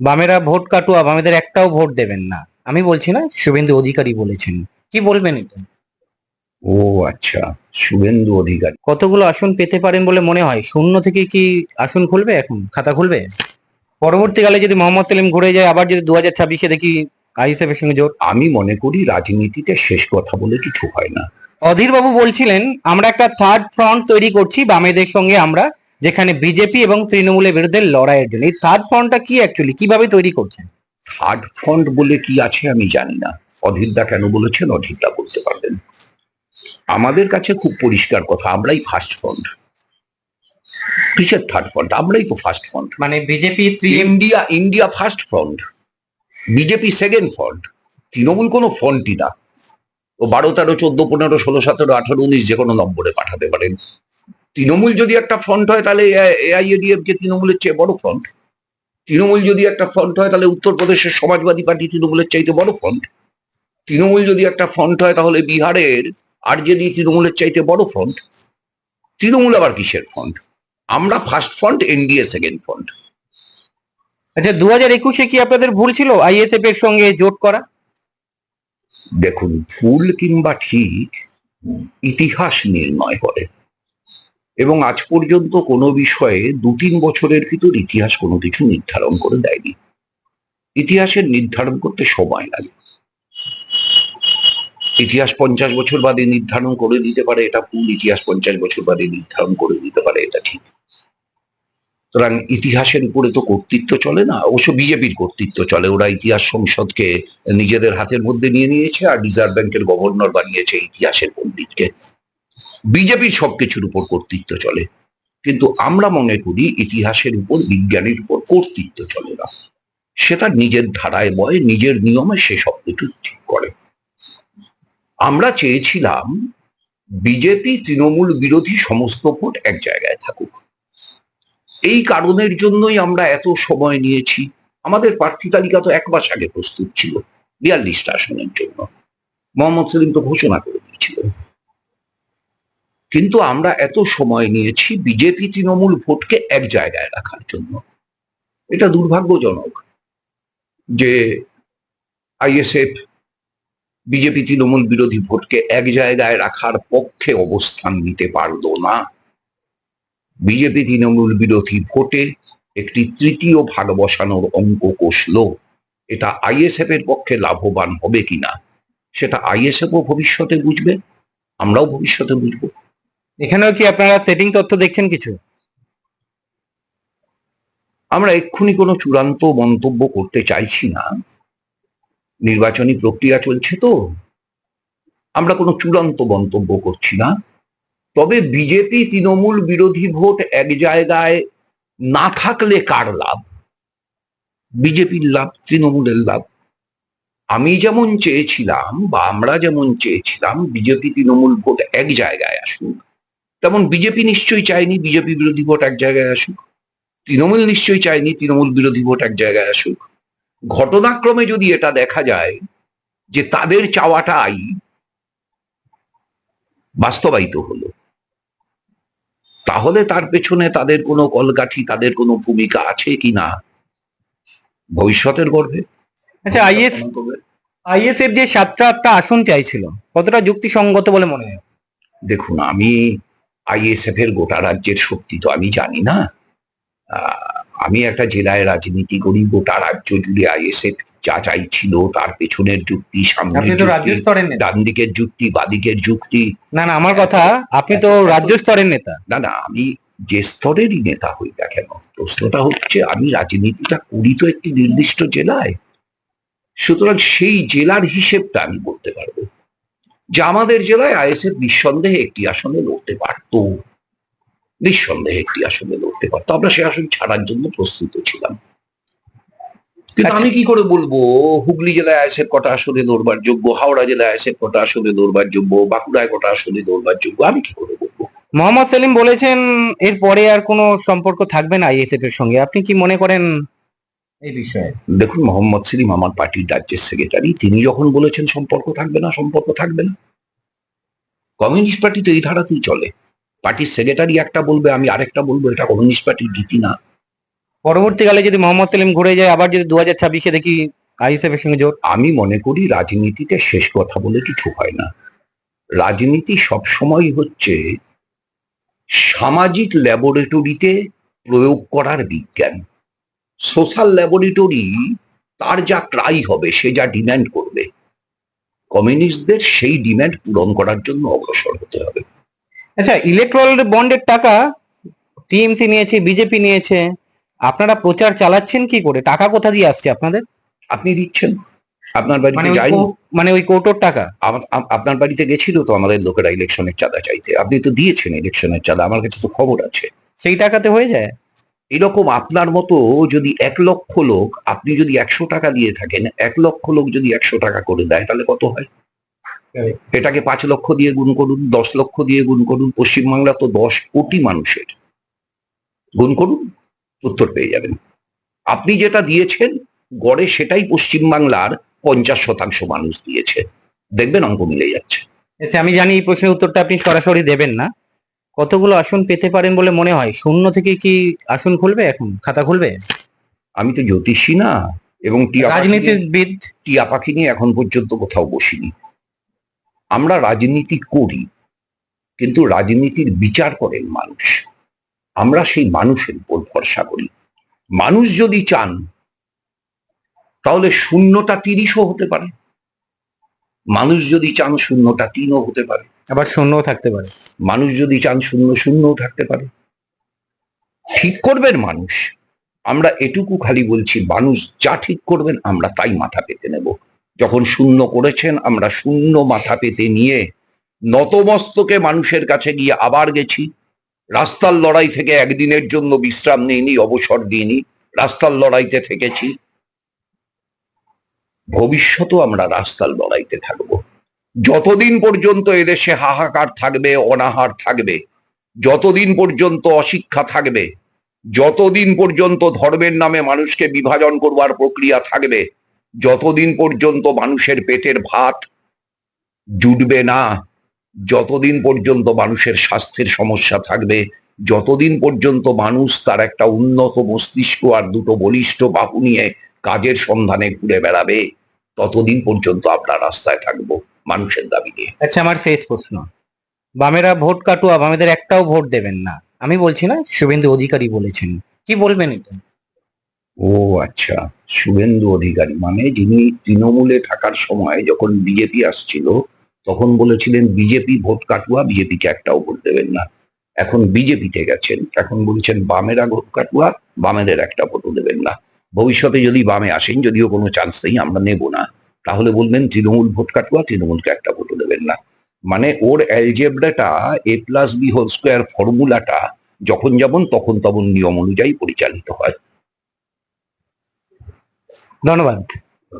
বামেরা ভোট কাটুয়া বামেদের একটাও ভোট দেবেন না। আমি বলছি না শুভেন্দু অধিকারী বলেছেন। কি বলবেন এটা? ও আচ্ছা শুভেন্দু অধিকারী। কতগুলো আসন পেতে পারেন বলে মনে হয়? শূন্য থেকে কি আসন খুলবে এখন? খাতা খুলবে? পরবর্তীকালে যদি মোহাম্মদ সেলিম ঘুরে যায় আবার যদি দু হাজার ছাব্বিশে দেখি আইএসএফ এর সঙ্গে জোট? আমি মনে করি রাজনীতিতে শেষ কথা বলে কিছু হয় না। অধীর বাবু বলছিলেন আমরা একটা থার্ড ফ্রন্ট তৈরি করছি বামেদের সঙ্গে আমরা যেখানে বিজেপি এবং তৃণমূলের বিরুদ্ধে লড়াইয়ের জন্য। এই থার্ড ফ্রন্টটা কি অ্যাকচুয়ালি কীভাবে তৈরি করছেন? থার্ড ফ্রন্ট বলে কি আছে আমি জানি না। অধীরদা কেন বলেছেন? অধীরদা বলতে পারবেন। আমাদের কাছে খুব পরিষ্কার কথা আমরাই ফার্স্ট ফ্রন্ট কিসের থার্ড ফ্রন্ট আমরাই তো ফার্স্ট ফ্রন্ট মানে BJP India India first front BJP second front Trinamool কোনো ফ্রন্টই না। ও বারো তেরো চোদ্দ পনেরো ষোলো সতেরো আঠারো উনিশ যে কোনো নম্বরে পাঠাতে পারেন। তৃণমূল যদি একটা ফ্রন্ট হয় তাহলে এআইএডিএফ যে তৃণমূলের চেয়ে বড় ফ্রন্ট তৃণমূল যদি একটা ফ্রন্ট হয় তাহলে উত্তরপ্রদেশের সমাজবাদী পার্টি তৃণমূলের চাইতে বড় ফ্রন্ট তৃণমূল যদি একটা ফ্রন্ট হয় তাহলে বিহারের আরজেডি তৃণমূলের চাইতে বড় ফ্রন্ট তৃণমূল আবার কিসের ফ্রন্ট আমরা first front NDA second front আচ্ছা দু হাজার একুশে কি আপনাদের ভুল ছিল? আইএসএফ এর সঙ্গে জোট করা? দেখুন ভুল কিংবা ঠিক ইতিহাস নির্ণয় করে। এবং আজ পর্যন্ত কোনো বিষয়ে দু তিন বছরের ভিতর ইতিহাস কোনো কিছু নির্ধারণ করে দেয়নি। ইতিহাসের নির্ধারণ করতে সময় লাগে। ইতিহাস পঞ্চাশ বছর বাদে নির্ধারণ করে দিতে পারে এটা ভুল, ইতিহাস পঞ্চাশ বছর বাদে নির্ধারণ করে দিতে পারে এটা ঠিক। সুতরাং ইতিহাসের উপরে তো কর্তৃত্ব চলে না, অবশ্য বিজেপির কর্তৃত্ব চলে, ওরা ইতিহাস সংসদকে নিজেদের হাতের মধ্যে নিয়ে নিয়েছে আর রিজার্ভ ব্যাংকের গভর্নর বানিয়েছে ইতিহাসের পণ্ডিতকে। বিজেপির সবকিছুর উপর কর্তৃত্ব চলে। কিন্তু আমরা মনে করি ইতিহাসের উপর, বিজ্ঞানের উপর কর্তৃত্ব চলে না। সে তার নিজের ধারায় বয়, নিজের নিয়মে সে সবকিছু ঠিক করে। আমরা চেয়েছিলাম বিজেপি তৃণমূল বিরোধী সমস্ত ভোট এক জায়গায় থাকুক। এই কারণের জন্যই আমরা এত সময় নিয়েছি। আমাদের প্রার্থী তালিকা তো এক মাস আগে প্রস্তুত ছিল, বিয়াল্লিশটা আসনের জন্য। মোহাম্মদ সেলিম তো ঘোষণা করে দিয়েছিল। কিন্তু আমরা এত সময় নিয়েছি বিজেপি তৃণমূল ভোটকে এক জায়গায় রাখার জন্য। এটা দুর্ভাগ্যজনক যে আইএসএফ বিজেপি তৃণমূল বিরোধী ভোটকে এক জায়গায় রাখার পক্ষে অবস্থান নিতে পারল না। বিজেপি তৃণমূল বিরোধী ভোটে একটি তৃতীয় ভাগ বসানোর অঙ্ক কষল। এটা আইএসএফ এর পক্ষে লাভবান হবে কিনা, সেটা আইএসএফ ও ভবিষ্যতে বুঝবে, আমরাও ভবিষ্যতে বুঝব। এখানেও কি আপনারা সেটিং তথ্য দেখছেন কিছু? আমরা এক্ষুনি কোনো চূড়ান্ত মন্তব্য করতে চাইছি না। নির্বাচনী প্রক্রিয়া চলছে তো। আমরা কোনো চূড়ান্ত মন্তব্য করছি না। তবে বিজেপি তৃণমূল বিরোধী ভোট এক জায়গায় না থাকলে কার লাভ? বিজেপির লাভ, তৃণমূলের লাভ। আমি যেমন চেয়েছিলাম বা আমরা যেমন চেয়েছিলাম, বিজেপি তৃণমূল ভোট এক জায়গায় আসুক। তেমন বিজেপি নিশ্চয়ই চায়নি বিজেপি বিরোধী ভোট এক জায়গায় আসুক তৃণমূল নিশ্চয়ই চায়নি তৃণমূল বিরোধী ভোট এক জায়গায় আসুক। ঘটনাক্রমে যদি এটা দেখা যায় যে তাদের চাওয়াটাই বাস্তবায়িত হলো তাহলে তার পেছনে তাদের কোনো কলকাঠি তাদের কোনো ভূমিকা আছে কি না ভবিষ্যতের গর্ভে? আচ্ছা আইএস আইএসএফ যে সাতটা আটটা আসন চাইছিল কতটা যুক্তিসঙ্গত বলে মনে হয়? দেখুন আমি আইএসএফ এর গোটা রাজ্যের শক্তি তো আমি জানি না। আমি একটা জেলায় রাজনীতি করি গোটা রাজ্য জুড়ে আইএসএফ যা চাইছিল তার পেছনের যুক্তি সামনে তো রাজ্য স্তরের নেতা। ডান দিকের যুক্তি বাদিকের যুক্তি। না না আমার কথা আপনি তো রাজ্য স্তরের নেতা। না না আমি যে স্তরেরই নেতা হই না কেন প্রশ্নটা হচ্ছে আমি রাজনীতিটা করি তো একটি নির্দিষ্ট জেলায়। সুতরাং সেই জেলার হিসেবটা আমি বলতে পারব। যে আমাদের জেলায় আইএসএফ নিঃসন্দেহে একটি আসনে লড়তে পারত। নিঃসন্দেহে একটি আসনে লড়তে পারতো। আমরা সে আসন ছাড়ার জন্য প্রস্তুত ছিলাম। কিন্তু আচ্ছা। আমি কি করে বলব? হুগলি জেলায় আইএসএফ কটা আসনে লড়বার যোগ্য? হাওড়া জেলায় আইএসএফ কটা আসনে লড়বার যোগ্য? বাঁকুড়ায় কটা আসনে লড়বার যোগ্য? আমি কি করে বলব? মোহাম্মদ সেলিম বলেছেন এর পরে আর কোনো সম্পর্ক থাকবে না আইএসএফ এর সঙ্গে। আপনি কি মনে করেন এই বিষয়ে। দেখুন মোহাম্মদ সেলিম আমার পার্টির রাজ্যের সেক্রেটারি তিনি যখন বলেছেন সম্পর্ক থাকবে না সম্পর্ক থাকবে না। কমিউনিস্ট পার্টি তো এই ধারাতেই চলে। পার্টির সেক্রেটারি একটা বলবে আমি আরেকটা বলব এটা কমিউনিস্ট পার্টির রীতি না। পরবর্তীকালে যদি মোহাম্মদ সেলিম ঘুরে যায় আবার যদি দু হাজার ছাব্বিশে দেখি আইএসএফের সঙ্গে জোট। আমি মনে করি রাজনীতিতে শেষ কথা বলে কিছু হয় না। রাজনীতি সবসময় হচ্ছে সামাজিক ল্যাবরেটরিতে প্রয়োগ করার বিজ্ঞান। সোশ্যাল ল্যাবরেটরি তার যা ট্রাই হবে সে যা ডিম্যান্ড করবে। কমিউনিস্টদের সেই ডিম্যান্ড পূরণ করার জন্য অগ্রসর হতে হবে। আচ্ছা ইলেকট্রাল বন্ডের টাকা টিএমসি নিয়েছে বিজেপি নিয়েছে আপনারা প্রচার চালাচ্ছেন কি করে? টাকা কোথা দিয়ে আসছে আপনাদের? আপনি দিচ্ছেন। আপনার মানে বাড়িতে যায়নি কৌ- মানে ওই কোটোর টাকা? আপনার বাড়িতে গেছিল তো আমাদের লোকেরা ইলেকশনের চাঁদা চাইতে। আপনি তো দিয়েছেন ইলেকশনের চাঁদা আমার কাছে তো খবর আছে। সেই টাকাতে হয়ে যায়? এরকম আপনার মতো যদি এক লক্ষ লোক আপনি যদি একশো টাকা দিয়ে থাকেন এক লক্ষ লোক যদি একশো টাকা করে দেয় তাহলে কত হয়। এটাকে পাঁচ লক্ষ দিয়ে গুণ করুন দশ লক্ষ দিয়ে গুণ করুন পশ্চিমবাংলা তো দশ কোটি মানুষের। গুণ করুন উত্তর পেয়ে যাবেন। আপনি যেটা দিয়েছেন গড়ে সেটাই পশ্চিমবাংলার পঞ্চাশ শতাংশ মানুষ দিয়েছে। দেখবেন অঙ্ক মিলে যাচ্ছে। আচ্ছা আমি জানি এই প্রশ্নের উত্তরটা আপনি সরাসরি দেবেন না। কতগুলো আসন পেতে পারেন বলে মনে হয়? শূন্য থেকে কি আসন খুলবে এখন? খাতা খুলবে? আমি তো জ্যোতিষী না এবং টিয়া রাজনীতিবিদ। টিয়া পাখি নিয়ে এখন পর্যন্ত কোথাও বসিনি। আমরা রাজনীতি করি কিন্তু রাজনীতির বিচার করেন মানুষ। আমরা সেই মানুষের উপর ভরসা করি। মানুষ যদি চান তাহলে শূন্যটা তিরিশও হতে পারে। মানুষ যদি চান শূন্যটা তিনও হতে পারে। আবার শূন্যও থাকতে পারে। মানুষ যদি চান শূন্য শূন্যও থাকতে পারে। ঠিক করবেন মানুষ। আমরা এটুকু খালি বলছি, মানুষ যা ঠিক করবেন আমরা তাই মাথা পেতে নেব। যখন শূন্য করেছেন, আমরা শূন্য মাথা পেতে নিয়ে নতমস্তকে মানুষের কাছে গিয়ে আবার গেছি। রাস্তার লড়াই থেকে একদিনের জন্য বিশ্রাম নিইনি, অবসর দিইনি, রাস্তার লড়াইতে থেকেছি। ভবিষ্যতেও আমরা রাস্তার লড়াইতে থাকব। যতদিন পর্যন্ত এদেশে হাহাকার থাকবে, অনাহার থাকবে, যতদিন পর্যন্ত অশিক্ষা থাকবে, যতদিন পর্যন্ত ধর্মের নামে মানুষকে বিভাজন করবার প্রক্রিয়া থাকবে, যতদিন পর্যন্ত মানুষের পেটের ভাত জুটবে না, যতদিন পর্যন্ত মানুষের স্বাস্থ্যের সমস্যা থাকবে, যতদিন পর্যন্ত মানুষ তার একটা উন্নত মস্তিষ্ক আর দুটো বলিষ্ঠ বাহু নিয়ে কাজের সন্ধানে ঘুরে বেড়াবে, ততদিন পর্যন্ত আমরা রাস্তায় থাকব। মানুষের দাবি নিয়ে আচ্ছা আমার শেষ প্রশ্ন। বামেরা ভোট কাটুয়া বামেদের একটাও ভোট দেবেন না। আমি বলছি না শুভেন্দু অধিকারী বলেছেন। কি বলবেন এটা? ও আচ্ছা। শুভেন্দু অধিকারী মানে যিনি তৃণমূলে থাকার সময় যখন বিজেপি আসছিল তখন বলেছিলেন বিজেপি ভোট কাটুয়া বিজেপিকে একটাও ভোট দেবেন না। এখন বিজেপিতে গেছেন এখন বলছেন বামেরা ভোট কাটুয়া বামেদের একটা ভোটও দেবেন না। ভবিষ্যতে যদি বামে আসেন যদিও কোনো চান্স নেই আমরা নেব না। তাহলে বলবেন তৃণমূল ভোট কাটুয়া, তৃণমূলকে একটা ভোটও দেবেন না। মানে ওর অ্যালজেব্রাটা A plus B whole square ফর্মুলাটা যখন যেমন তখন তখন নিয়ম অনুযায়ী পরিচালিত হয়। ধন্যবাদ।